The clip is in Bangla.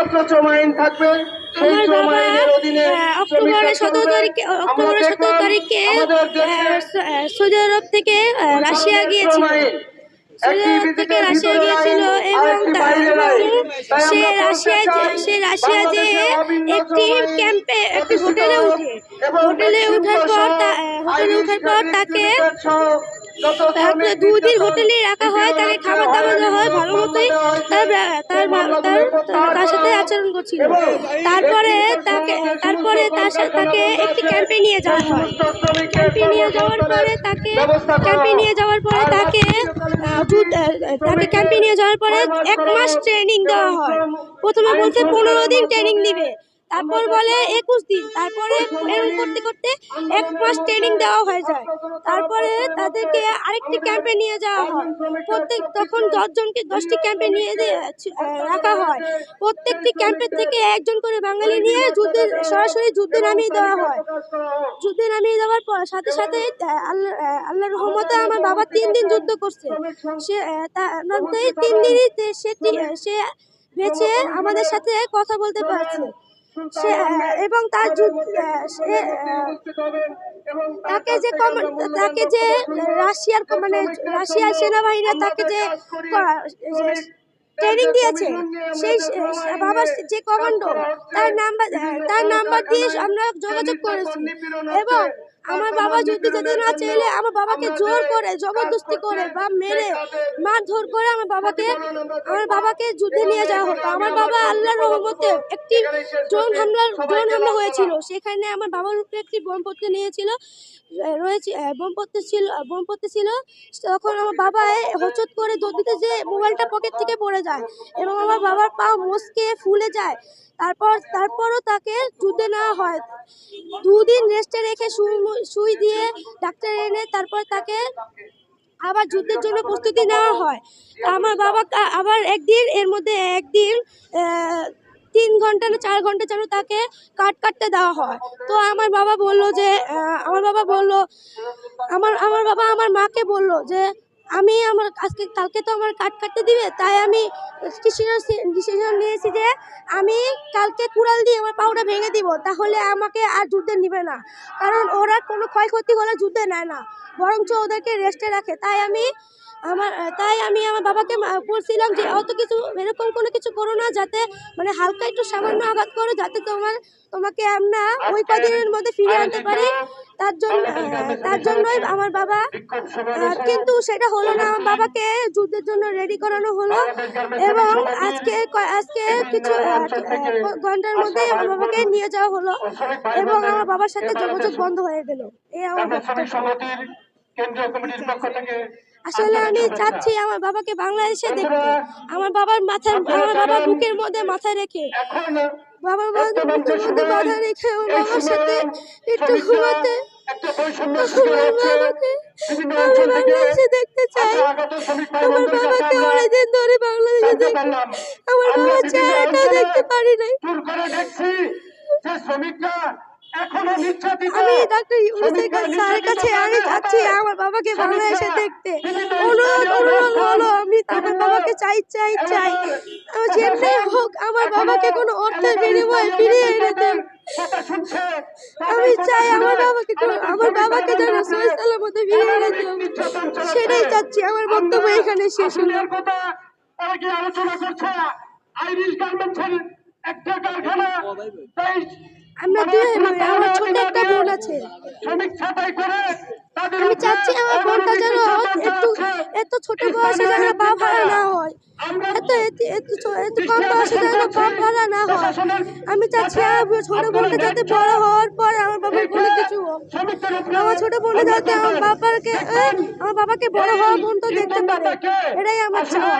একমাত্র শ্রম আইন থাকবে। সেই শ্রম আইনের অধীনে অক্টোবরের সতেরো তারিখে অক্টোবরের সতেরো তারিখে আহ, স- আহ, সৌদি আরব থেকে রাশিয়া গিয়েছিল। সৌদি আরব থেকে রাশিয়া গিয়েছিল এবং সে রাশিয়া সে রাশিয়া যে একটি ক্যাম্পে একটি হোটেলে উঠে হোটেলে ওঠার পর হোটেলে ওঠার পর তাকে তাকে দুদিন হোটেলে রাখা হয় তাকে খাবার দাবার দেওয়া হয় ভালো মতোই তার তার সাথে আচরণ করছিল। তারপরে তাকে তারপরে তার সাথে তাকে একটি ক্যাম্পে নিয়ে যাওয়া হয়। ক্যাম্পে নিয়ে যাওয়ার পরে তাকে ক্যাম্পে নিয়ে যাওয়ার পরে তাকে তাকে ক্যাম্পে নিয়ে যাওয়ার পরে এক মাস ট্রেনিং দেওয়া হয়। প্রথমে বলতে পনেরো দিন ট্রেনিং দিবে। তারপর বলে একুশ দিন। তারপরে এরকম করতে করতে এক মাস ট্রেনিং দেওয়া হয়ে যায়। তারপরে তাদেরকে আরেকটি ক্যাম্পে নিয়ে যাওয়া হয়। প্রত্যেক তখন দশজনকে দশটি ক্যাম্পে নিয়ে রাখা হয়। প্রত্যেকটি ক্যাম্পের থেকে একজন করে বাঙালি নিয়ে যুদ্ধে সরাসরি যুদ্ধে নামিয়ে দেওয়া হয়। যুদ্ধে নামিয়ে দেওয়ার পর সাথে সাথে আল্লাহ আল্লাহর রহমতে আমার বাবা তিন দিন যুদ্ধ করছে। সে আহ, তা- মধ্যে তিন দিনই সে সে বেঁচে আমাদের সাথে কথা বলতে পারছে। এবং তার যুদ্ধ সে তাকে যে কম- তাকে যে রাশিয়ার মানে রাশিয়ার সেনাবাহিনী তাকে যে ট্রেনিং দিয়েছে সেই বাবার যে কমান্ডো তার নাম্বার তার নাম্বার দিয়ে আমরা যোগাযোগ করেছি এবং আমার বাবা যুদ্ধে যেতে না চাইলে আমার বাবাকে জোর করে জবরদস্তি করে বা মেরে মারধর করে আমার বাবাকে আমার বাবাকে যুদ্ধে নিয়ে যাওয়া হতো আমার বাবা আল্লাহর রহমতে একটি ড্রোন হামলা ড্রোন হামলা হয়েছিল। সেখানে আমার বাবার উপরে একটি বোম পড়তে নিয়েছিল রয়েছে বোম পড়তে ছিল বোম পড়তে ছিল। তখন আমার বাবা হচট করে দৌড়িতে যে মোবাইলটা পকেট থেকে পড়ে যায় এবং আমার বাবার পা মস্কে ফুলে যায়। তারপর তারপরও তাকে যুদ্ধে নেওয়া হয়। দুদিন রেস্টে রেখে সুই দিয়ে ডাক্তার এনে তারপর তাকে আবার যুদ্ধের জন্য প্রস্তুতি নেওয়া হয়। আমার বাবা আবার একদিন, এর মধ্যে একদিন তিন ঘণ্টা না চার ঘণ্টা যেন তাকে কাট কাটতে দেওয়া হয়। তো আমার বাবা বলল যে আমার বাবা বলল, আমার আমার বাবা আমার মাকে বলল যে আমি আমার আজকে, কালকে তো আমার কাট কাটতে দিবে, তাই আমি ডিসিশন নিয়েছি যে আমি কালকে কুড়াল দিয়ে আমার পাউটা ভেঙে দিব, তাহলে আমাকে আর যুদ্ধে নিবে না। কারণ ওরা কোনো ক্ষয়ক্ষতি হলে যুদ্ধে নেয় না, বরঞ্চ ওদেরকে রেস্টে রাখে। তাই আমি আমার তাই আমি আমার বাবাকে বলছিলাম যে অত কিছু এরকম কোনো কিছু করো না যাতে মানে হালকা একটু সামান্য আঘাত করো যাতে তোমার তোমাকে আমরা ওই কদিনের মধ্যে ফিরে আনতে পারি তার জন্য তার জন্যই আমার বাবা কিন্তু সেটা হলো না আমার বাবাকে যুদ্ধের জন্য রেডি করানো হলো এবং আজকে আজকে কিছু ঘণ্টার মধ্যেই আমার বাবাকে নিয়ে যাওয়া হলো এবং আমার বাবার সাথে যোগাযোগ বন্ধ হয়ে গেল এই আমার কেন্দ্রীয় কমিটির পক্ষ থেকে আসলে আমি চাচ্ছি আমার বাবাকে বাংলাদেশে দেখতে। আমার বাবার মাথার আমার বাবার বুকের মধ্যে মাথা রেখে। বাবার মধ্যে বুকের মধ্যে মাথা রেখে আমার বাবার সাথে একটু ঘুমাতে বাংলাদেশে দেখতে চাই। আমার বাবাকে অনেকদিন ধরে বাংলাদেশে আমার বাবার চেহারাটা দেখতে পারি নাই। শ্রমিকরা এখনও নির্যাতিত আমি ডাক্তার ইউনুসের স্যারের কাছে আমি যাচ্ছি আমার বাবাকে শ্রমিকরা বাংলাদেশে দেখতে অনুরোধ অনুরোধ হলো আমি আমার বাবাকে চাই চাই চাই যেমনি হোক আমার বাবাকে কোনো অর্থের বিনিময়ে ফিরিয়ে এনে দেন আমি চাই আমার বাবাকে কোনো- আমার বাবাকে যেন সহি সালামতে ফিরিয়ে এনে দেন সেটাই চাচ্ছি আমার বক্তব্য এখানে শেষ হলো আলোচনা করছে আইরিশ গার্মেন্টসের একটা কারখানা আমরা দুই ভাই, আমার ছোট একটা বোন আছে। আমি চাচ্ছি আমার বোনটা যেন একটু এত ছোট বয়সে যেন পা ভাড়া না হয়। এত এত এত কম বয়সে যেন ভাড়া না হয়। আমি চাচ্ছি আমার ছোট বোনটা যাতে বড় হওয়ার পর আমার বাবার কোনো কিছু হোক। আমার ছোট বোনটা যাতে আমার বাবাকে আমার বাবাকে বড় হওয়া পর্যন্ত দেখতে পারে। এটাই আমার চাওয়া